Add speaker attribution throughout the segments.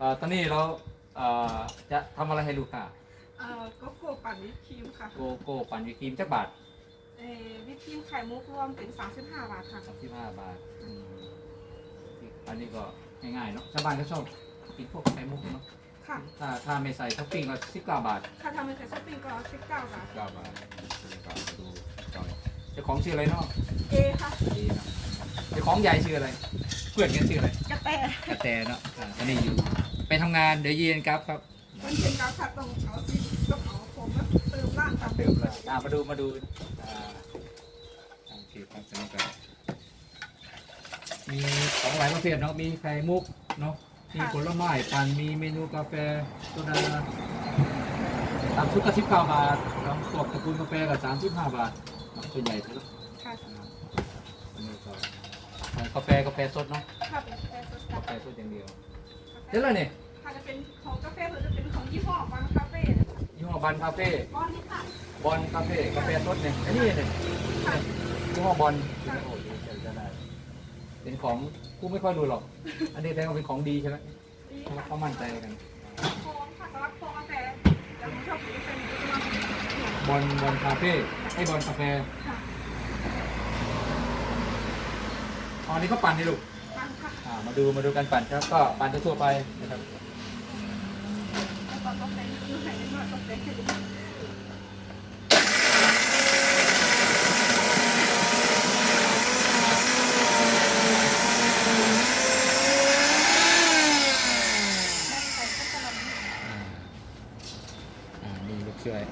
Speaker 1: เอ่อตอนนี้เราเอ่อจะทำอะไรให้ลูกค้า
Speaker 2: เอ่อก็โกปั่นวิปครีมค่ะ
Speaker 1: โกโก้ปั่นวิปครีมจักบาท
Speaker 2: เอ่อวิปครีมไข่มุกรวมเป็น 35 บาทค่ะ
Speaker 1: สามสิบห้าบาทอืมอันนี้ก็ง่ายๆเนาะชาวบ้านก็ชอบกินพวกไข่มุกเนาะ
Speaker 2: ค่ะ
Speaker 1: ถ้าถ้าไม่ใส่ท็อปปิ้งก็สิบเก้าบาท
Speaker 2: ถ้าทำเป็นไข่ช้อปปิ้งก็19บาท
Speaker 1: เก้าบาทก็มาดูจอยเจ้าของชื่ออะไรเนาะ
Speaker 2: เอค่ะ
Speaker 1: ดีเนาะเจ้าของใหญ่ชื่ออะไร เพื่อนกันชื่ออะไร
Speaker 2: กระแต
Speaker 1: กระแตเนาะอ่าตอนนี้อยู่ ไปทำงานเดี๋ยวเย็นครับครับ
Speaker 2: มันเป็นการขัดตรงเขาที่กระเป๋าผมแล้วเติมร่างตาม
Speaker 1: เติมเลยอ่ามาดูมาดูอ่าโอเคครับสนุกกันมีของหลายประเภทเนาะมีไข่มุกเนาะมีผลไม้ปั่นมีเมนูกาแฟโซดาตามชุดก็สิบเก้าบาทแล้วพวกตระกูลกาแฟก็สามสิบห้าบาทเนาะส่วนใหญ่จะ
Speaker 2: ค่ะ
Speaker 1: อันนี้ก็ของกาแฟกาแฟสดเนาะ
Speaker 2: ถ้าเป็นกาแฟสด
Speaker 1: กาแฟสดอย่างเดียว เดี๋ยวเลยเนี่ย
Speaker 2: ถ้าจะเป็นของกาแฟหรือจะเป็นของยี่ห้อบางคาเฟ่
Speaker 1: ยี่ห้อบันคาเฟ่
Speaker 2: ก้อนนี้ค่ะ
Speaker 1: บอลคาเฟ่กาแฟสดเนี่ยอันนี้เนี่ย
Speaker 2: ค่ะ
Speaker 1: ยี่ห้อบอลโอ้ยจะจะได้เป็นของกูไม่ค่อยดูหรอก อันนี้แสดงว่าเป็นของดีใช่ไหม
Speaker 2: นี่
Speaker 1: เพราะว่า
Speaker 2: ค่ะ
Speaker 1: เขามั่นใจกัน
Speaker 2: โค้งค่ะสำหรับโค้งกาแฟแต่ผมชอบกินเป็นตัว
Speaker 1: บอลบอลคาเฟ่ไอ้บอลกาแฟ
Speaker 2: ค่ะ
Speaker 1: อ๋ออันนี้ก็ปั่นนี่ลูก
Speaker 2: บางค่ะ
Speaker 1: อ่ามาดูมาดูกันปั่นครับ ก็ปั่นทั่วๆไปนะครับ
Speaker 2: แล้วก็กาแฟคือไข่นิดหน่อยกาแฟให้ดูใส่ก็จะลำ
Speaker 1: อ่าอ่านี่ลูกช่วย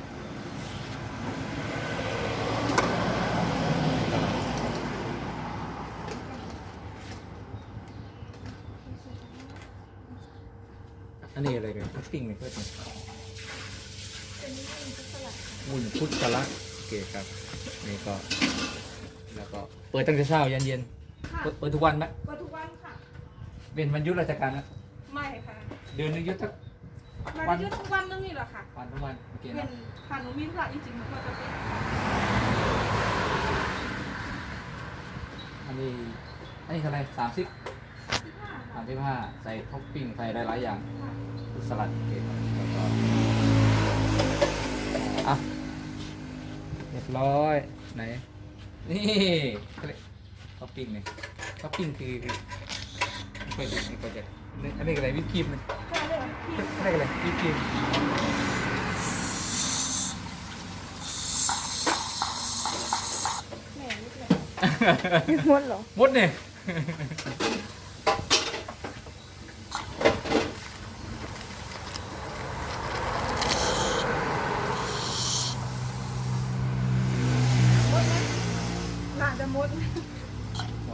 Speaker 1: อันนี้อะไรกันพุดดิ้งเลยเพื่อน
Speaker 2: เป็นนี่เป็นสลัด
Speaker 1: วุ้นพุทธลักษณ์โอเคครับนี่ก็แล้วก็เปิดตั้งแต่เช้ายันเย็น
Speaker 2: ค่ะ
Speaker 1: เปิดเปิดทุกวันไหม
Speaker 2: เปิดทุกวันค่ะ
Speaker 1: เป็นวันหยุดราชการนะ
Speaker 2: ไม่ค่ะ
Speaker 1: เดือนหนึงหยุดสัก
Speaker 2: มาเยอะทุกวันนึงนี่แหละค่ะ
Speaker 1: วันทุกวันโอเค
Speaker 2: เป็
Speaker 1: นะ
Speaker 2: นค่ะหนูมีพระจริงๆมันก็จะเป็น
Speaker 1: อันนี้อันนี้เท่าไหรสามสิบ
Speaker 2: ที่ห้า
Speaker 1: สา
Speaker 2: ค่ะ
Speaker 1: มสิบห้าใส่ท็อปปิ้งใส่หลายๆอย่าง
Speaker 2: ค่ะ
Speaker 1: สลัดโอเคครับแล้วก็อะเรียบร้อยไหนนี่ท็อปปิ้งเนี่ยท็อปปิ้งคือไม่ค่อยไม่ค่อยจะอันนี้อะไรวิปครีมเนี่ย
Speaker 2: ก็เลยพี่
Speaker 1: อะไรกันเลยวิปครีม
Speaker 2: แม่นิดเลยมดเหรอ
Speaker 1: มดเนี่ย
Speaker 2: มดไหมน่าจะมด
Speaker 1: หม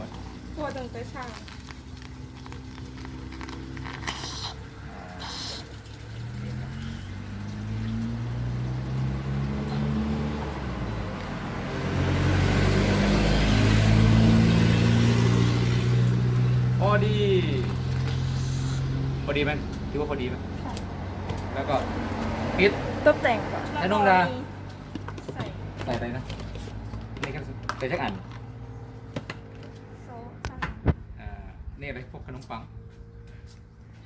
Speaker 1: ด
Speaker 2: ปวดตั้งแต่เช้า
Speaker 1: พอดี พอดีไหมคิดว่าพอดีไหม
Speaker 2: ค่ะ
Speaker 1: แล้วก็ปิด
Speaker 2: ตกแต่งก่อน
Speaker 1: ไอ้น้องดา
Speaker 2: ใส่
Speaker 1: ใส่อะไรนะนี่ก็ใส่ชักอัน
Speaker 2: โซ่ค่ะ
Speaker 1: อ่า นี่อะไรพวกขนมปัง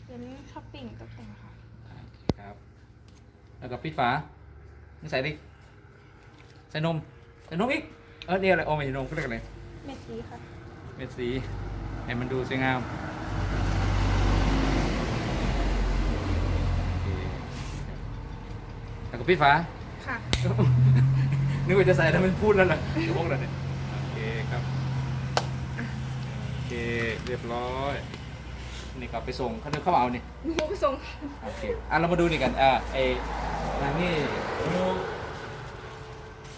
Speaker 2: เป็นช้อปปิ้งตกแต่งค่ะ
Speaker 1: อ่าครับ แล้วก็ปิดฝานี่ใส่ดิใส่นมใส่นมอีกเออนี่อะไรโอ้ไม่ใช่นมเขาเรียกอะไร
Speaker 2: เม็ดสีค่ะ
Speaker 1: เม็ดสีให้มันดูสวยงามโอเคแล้วก็ปิดฝา
Speaker 2: ค่ะ
Speaker 1: นึกว่าจะใส่แล้วมันพูดแล้วเหรอจะพกแล้วเนี่ย โอเคครับ โอ เคเรียบร้อย นี่กลับไปส่งเขาเดินเข้ามาเอานี่
Speaker 2: หนูไปส่ง
Speaker 1: โอเคอะเรามาดูนี่กันอ่าไอ้นางนี่ดู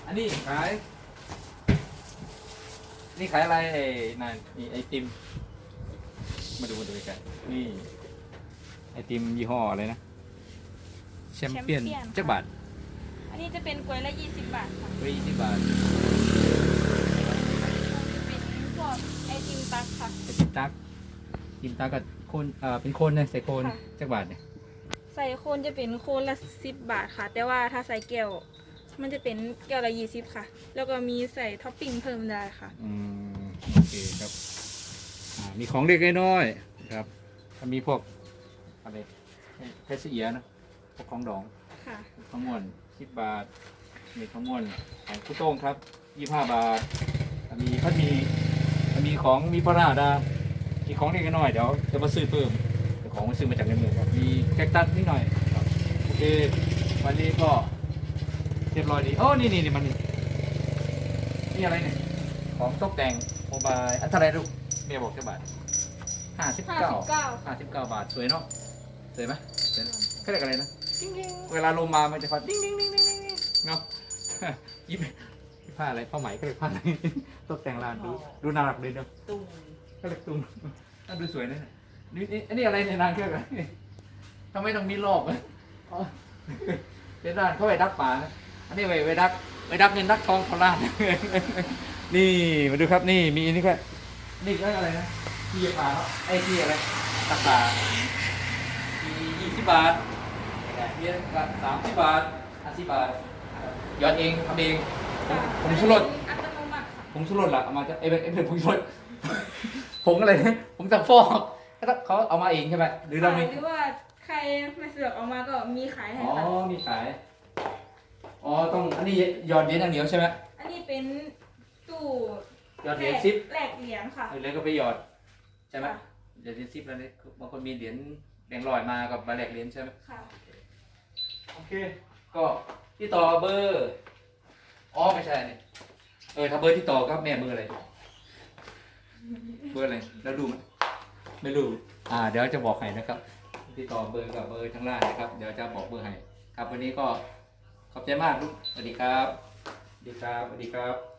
Speaker 1: อันนี้ขาย นี่ขายอะไรไอ้นายนี่ไอติม มาดูมาดูกัน นี่ ไอติมยี่ห้ออะไรนะ แชมเปี้ยน
Speaker 2: Champion
Speaker 1: จักบาท
Speaker 2: อันนี้จะเป็นกล้วยละ 20 บาทค่ะ
Speaker 1: ไปยี่สิบบาท
Speaker 2: จะเป็นพว กไอติมตักค่ะ
Speaker 1: ไอติมตักติมตักกับโคนเอ่อเป็นโคนเนี่ยใส่โคน
Speaker 2: ค่ะ
Speaker 1: จักบาทเนี่ย
Speaker 2: ใส่โคนจะเป็นโคนละ10บาทค่ะ แต่ว่าถ้าใส่แก้วมันจะเป็นแก้วละ20ค่ะ แล้วก็มีใส่ท็อปปิ้งเพิ่มได้ค่ะ
Speaker 1: อืมโอเคครับอ่ามีของเล็กน้อยๆครับถ้ามีพวกอะไรเพชรเอียนะพวกของดอง
Speaker 2: ค่ะ
Speaker 1: ข้าวม่วนสิบบาท มีข้าวม่วนของคุโต้งครับยี่ห้าบาท มีพัดมีมี ของมีปลาร้าดามีของเล็กน้อยเดี๋ยวจะมาซื้อเพิ่มเดี๋ยวของมาซื้อมาจากในเมืองครับมีแคคตัสนิดหน่อยครับโอเควันนี้ก็เรียบร้อยดีโอ้นี่นี่นี่มันนี่นี่อะไรเนี่ยของตกแต่งโมบายอันเท่าไหรลูกเมียบอกแค่บาทห้าสิบเก้า
Speaker 2: 59
Speaker 1: ห้าสิบเก้าบาทสวยเนาะสวยไหมสวยนะเขาเรียกอะไรนะเวลาลงมามันจะฟัดดิ้งดิ้งดิ้งดิ้งดิ้งเนาะยิบ ผ้าอะไรผ้าไหมเขาเรียกผ้าอะไรตกแต่งร้านดูดูน่ารักดีเนาะ
Speaker 3: ตุ้ง
Speaker 1: ก็เรียกตุ้มน่าดูสวยนะนี่นี่อันนี้อะไรในร้านเครื่องอะไรทำไมต้องมีรอบอะอ๋อเป็นร้านเขาไว้ดักป่านะอันนี้ไว้ไว้ดักไว้ดักเงินดักทองเขาร้านนี่มาดูครับนี่มีอันนี้ก็นี่ก็อะไรนะที่ป่าเนาะไอ้ที่อะไรตักป่ามียี่สิบบาทมีสามสิบบาทห้าสิบบาทหยอดเองทำเอง ผมผมชุรส
Speaker 2: อัตโนมัติค่ะ
Speaker 1: ผงชูรสล่ะเอามาจากเอ้ยเอ้ยเป็นผงชูรสผงอะไรนะผงจากฟอกเขาเอามาเองใช่ไหมหรือเรามี
Speaker 2: หรือว่าใครไม่สะดวกเออกมาก็มีขายให้
Speaker 1: อ๋อ
Speaker 2: ค่ะ
Speaker 1: มีขายอ๋อต้องอันนี้หยอดเหรียญอย่างเดียวใช่ไหม
Speaker 2: อันนี้เป็นตู้
Speaker 1: หยอดเหรียญซิป
Speaker 2: แลกเหรียญค่ะ
Speaker 1: เหรียญก็ไปหยอดใช่ไหม
Speaker 2: ค่ะ
Speaker 1: เหรียญซิปแล้วเนี่ยบางคนมีเหรียญแบงค์ลอยมากับมาแลกเหรียญใช่ไหม
Speaker 2: ค่ะ
Speaker 1: โอเค ก็ที่ต่อเบอร์ อ๋อไม่ใช่นี่เออถ้าเบอร์ที่ต่อก็แม่เบอร์อะไร เบอร์อะไร แล้วดูไหมไม่รู้ อ่า เดี๋ยวจะบอกให้นะครับ ที่ต่อเบอร์กับเบอร์ทางล่างนะครับ เดี๋ยวจะบอกเบอร์ให้ ครับวันนี้ก็ขอบใจมากลูกสวัสดีครับ สวัสดีครับ สวัสดีครับ